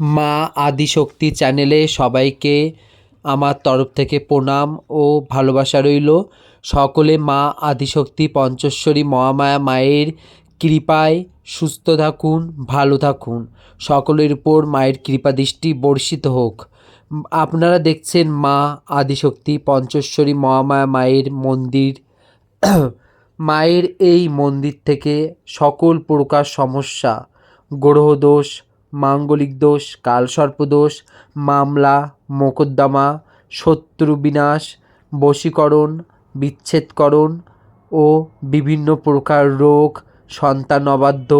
মা আদিশক্তি চ্যানেলে সবাইকে আমার তরফ থেকে প্রণাম ও ভালোবাসা রইল। সকলে মা আদিশক্তি পঞ্চেশ্বরী মহামায়া মায়ের কৃপায় সুস্থ থাকুন, ভালো থাকুন। সকলের উপর মায়ের কৃপা দৃষ্টি বর্ষিত হোক। আপনারা দেখছেন মা আদিশক্তি পঞ্চেশ্বরী মহামায়া মায়ের মন্দির। মায়ের এই মন্দির থেকে সকল প্রকার সমস্যা, গ্রহদোষ মাঙ্গলিক দোষ কালসর্পদোষ মামলা, মোকদ্দমা, শত্রু বিনাশ, বশীকরণ, বিচ্ছেদকরণ ও বিভিন্ন প্রকার রোগ, সন্তান অবাধ্য,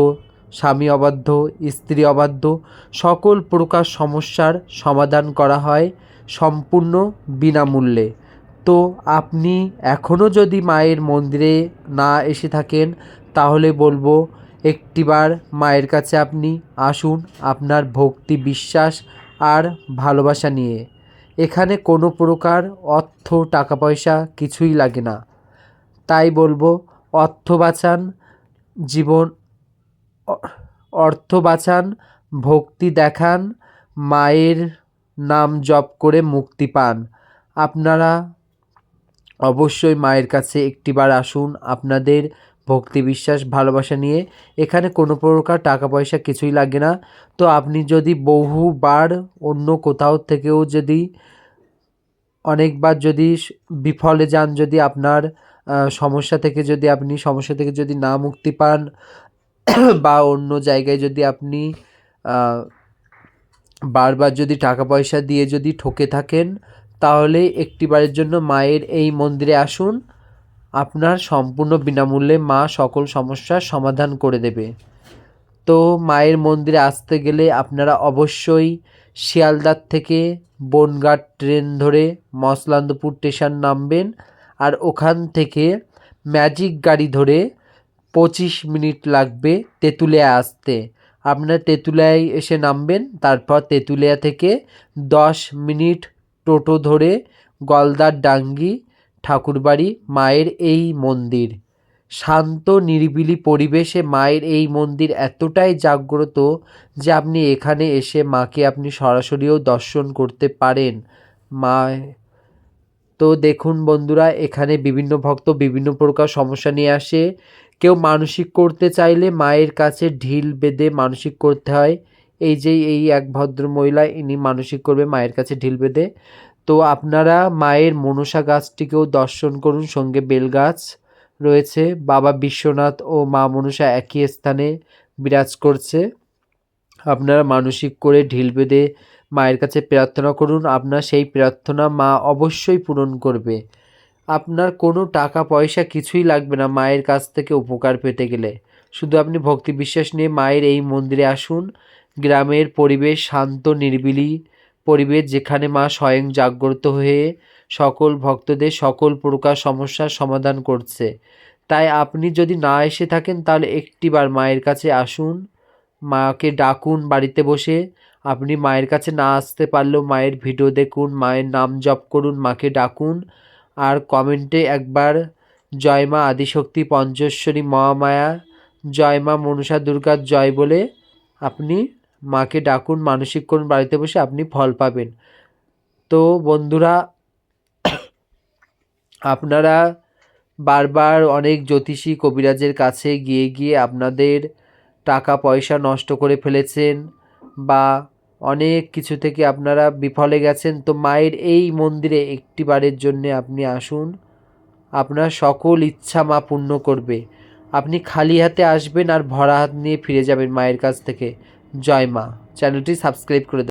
স্বামী অবাধ্য, স্ত্রী অবাধ্য, সকল প্রকার সমস্যার সমাধান করা হয় সম্পূর্ণ বিনামূল্যে। তো আপনি এখনও যদি মায়ের মন্দিরে না এসে থাকেন, তাহলে বলব একটিবার মায়ের কাছে আপনি আসুন আপনার ভক্তি বিশ্বাস আর ভালোবাসা নিয়ে। এখানে কোনো প্রকার অর্থ টাকা পয়সা কিছুই লাগে না। তাই বলব, অর্থ বাঁচান, জীবন, অর্থ বাঁচান, ভক্তি দেখান, মায়ের নাম জপ করে মুক্তি পান। আপনারা অবশ্যই মায়ের কাছে একটিবার আসুন, আপনাদের ভক্তি বিশ্বাস, ভালোবাসা নিয়ে এখানে কোনো প্রকার টাকা পয়সা কিছুই লাগে না। তো আপনি যদি বহুবার অন্য কোথাও থেকেও যদি অনেকবার যদি বিফলে যান, যদি আপনার সমস্যা থেকে যদি আপনি, সমস্যা থেকে যদি না মুক্তি পান, বা অন্য জায়গায় যদি আপনি বারবার যদি টাকা পয়সা দিয়ে যদি ঠকে থাকেন, তাহলে একটিবারের জন্য মায়ের এই মন্দিরে আসুন। আপনার সম্পূর্ণ বিনামূল্যে মা সকল সমস্যার সমাধান করে দেবে। তো মায়ের মন্দিরে আসতে গেলে আপনারা অবশ্যই শিয়ালদার থেকে বনগাঁ ট্রেন ধরে মসলান্দপুর স্টেশন নামবেন আর ওখান থেকে ম্যাজিক গাড়ি ধরে পঁচিশ মিনিট লাগবে তেঁতুলিয়া আসতে। আপনার তেঁতুলিয়ায় এসে নামবেন, তারপর তেঁতুলিয়া থেকে দশ মিনিট টোটো ধরে গলদার ডাঙ্গি ঠাকুরবাড়ি, মায়ের এই মন্দির। শান্ত, নিরিবিলি পরিবেশে মায়ের এই মন্দির এতটাই জাগ্রত যে আপনি এখানে এসে মাকে আপনি সরাসরিও দর্শন করতে পারেন। মা তো দেখুন বন্ধুরা, এখানে বিভিন্ন ভক্ত বিভিন্ন প্রকার সমস্যা নিয়ে আসে। কেউ মানসিক করতে চাইলে মায়ের কাছে ঢিল বেঁধে মানসিক করতে হয়। এই যে এই এক ভদ্র মহিলা ইনি মানসিক করবে মায়ের কাছে ঢিল বেঁধে। তো আপনারা মায়ের মনসা গাছটিকেও দর্শন করুন, সঙ্গে বেল গাছ রয়েছে। বাবা বিশ্বনাথ ও মা মনসা একই স্থানে বিরাজ করছে। আপনারা মানসিক করে ঢিল বেঁধে মায়ের কাছে প্রার্থনা করুন, আপনার সেই প্রার্থনা মা অবশ্যই পূরণ করবে। আপনার কোনো টাকা, পয়সা কিছুই লাগবে না মায়ের কাছ থেকে উপকার পেতে গেলে। শুধু আপনি ভক্তি বিশ্বাস নিয়ে মায়ের এই মন্দিরে আসুন। গ্রামের পরিবেশ শান্ত, নিরিবিলি পরিবেশ যেখানে মা স্বয়ং জাগ্রত হয়ে সকল ভক্তদের সকল প্রকার সমস্যার সমাধান করছে। তাই আপনি যদি না এসে থাকেন, তাহলে একটিবার মায়ের কাছে আসুন। মাকে ডাকুন বাড়িতে বসে। আপনি মায়ের কাছে না আসতে পারলেও মায়ের ভিডিও দেখুন, মায়ের নাম জপ করুন, মাকে ডাকুন। আর কমেন্টে একবার, জয় মা আদিশক্তি পঞ্চেশ্বরী মহামায়া, জয় মা মনসা দুর্গার জয় বলে আপনি মাকে ডাকুন, মানসিক করুন, বাড়িতে বসে আপনি ফল পাবেন। তো বন্ধুরা, আপনারা বারবার অনেক জ্যোতিষী কবিরাজের কাছে গিয়ে গিয়ে আপনাদের টাকা, পয়সা নষ্ট করে ফেলেছেন বা অনেক কিছু থেকে আপনারা বিফলে গেছেন, তো মায়ের এই মন্দিরে একটিবারের জন্যে আপনি আসুন। আপনার সকল ইচ্ছা মা পূর্ণ করবে। আপনি খালি হাতে আসবেন আর ভরা হাত নিয়ে ফিরে যাবেন মায়ের কাছ থেকে। জয় মা। চ্যানেলটি সাবস্ক্রাইব করে